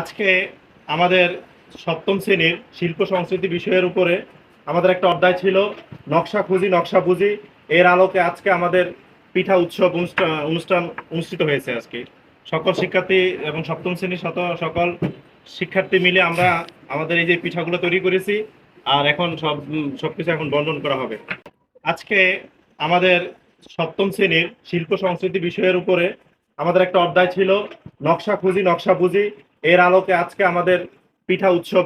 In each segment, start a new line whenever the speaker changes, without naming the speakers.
আজকে আমাদের সপ্তম শ্রেণির শিল্প সংস্কৃতি বিষয়ের উপরে আমাদের একটা অধ্যায় ছিল নকশা খুঁজি নকশা বুঝি। এর আলোকে আজকে আমাদের পিঠা উৎসব অনুষ্ঠান অনুষ্ঠিত হয়েছে আজকে। সকল শিক্ষার্থী এবং সপ্তম শ্রেণির শত সকল শিক্ষার্থী মিলে আমরা আমাদের এই যে পিঠাগুলো তৈরি করেছি আর এখন সব উম, সবকিছু এখন বন্টন করা হবে। আজকে আমাদের সপ্তম শ্রেণির শিল্প সংস্কৃতি বিষয়ের উপরে আমাদের একটা অধ্যায় ছিল নকশা খুঁজি নকশা বুঝি। এর আলোকে আজকে আমাদের পিঠা উৎসব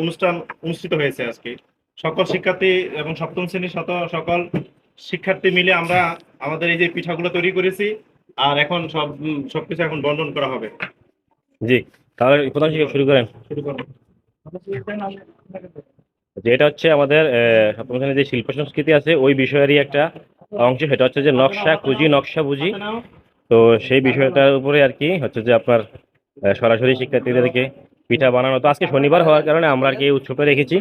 অনুষ্ঠান অনুষ্ঠিত হয়েছে আজকে। সকল শিক্ষার্থী এবং সপ্তম শ্রেণির শত সকল শিক্ষার্থী মিলে আমরা আমাদের এই যে পিঠাগুলো তৈরি করেছি আর এখন সব সবকিছু এখন বন্টন করা হবে।
জি তাহলে প্রধান শিক্ষক শুরু করেন।
শুরু করেন
যে এটা হচ্ছে আমাদের সপ্তম শ্রেণির যে শিল্প সংস্কৃতি আছে ওই বিষয়েরই একটা অংশ। সেটা হচ্ছে যে নকশা খুঁজি নকশা বুঝি তো সেই বিষয়টার উপরে আর কি হচ্ছে যে আপনার সরাসরি শিক্ষার্থীদেরকে পিঠা বানানো। তো আজকে শনিবার হওয়ার কারণে আমরা আর কি এই উৎসবটা রেখেছি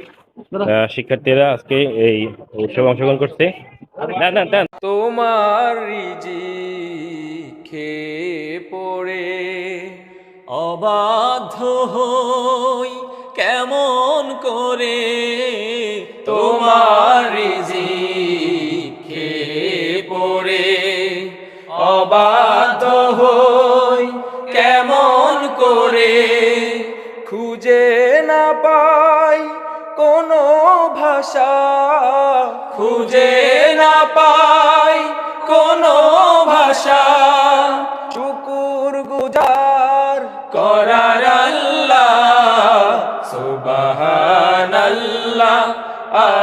শিক্ষার্থীরা আজকে এই উৎসবে অংশগ্রহণ করছে।
তোমার পড়ে, অবাধ্য হই কেমন করে। তোমার রিজি পড়ে, অবাধ্য খুঁজে না পাই কোনো ভাষা। খুঁজে না পাই কোনো ভাষা। শুকুর গুজার করার আল্লাহ সুবাহান আল্লাহ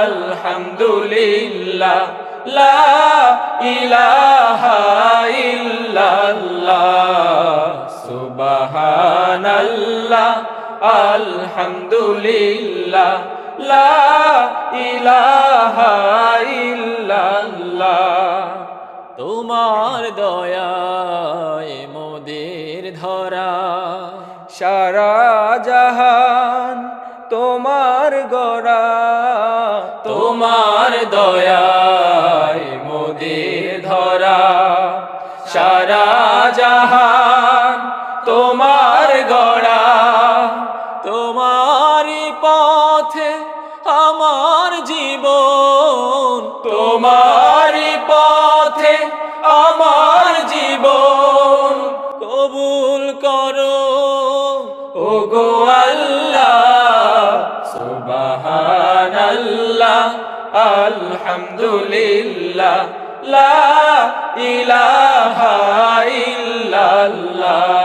আলহামদুলিল্লাহ লা ইলাহা ইল্লাল্লাহ। আলহামদুলিল্লাহ লা ইলাহা ইল্লাল্লাহ। তোমার দয়ায় মোদের ধরা। সারা জাহান তোমার গড়া। তোমার দয়ায় মোদের ধরা। সারা পথে আমার জীবন, তোমারই পথে আমার জীবন। কবুল করো ও গো আল্লাহ, সুবহানাল্লাহ, আলহামদুলিল্লাহ, লা ইলাহা ইল্লাল্লাহ।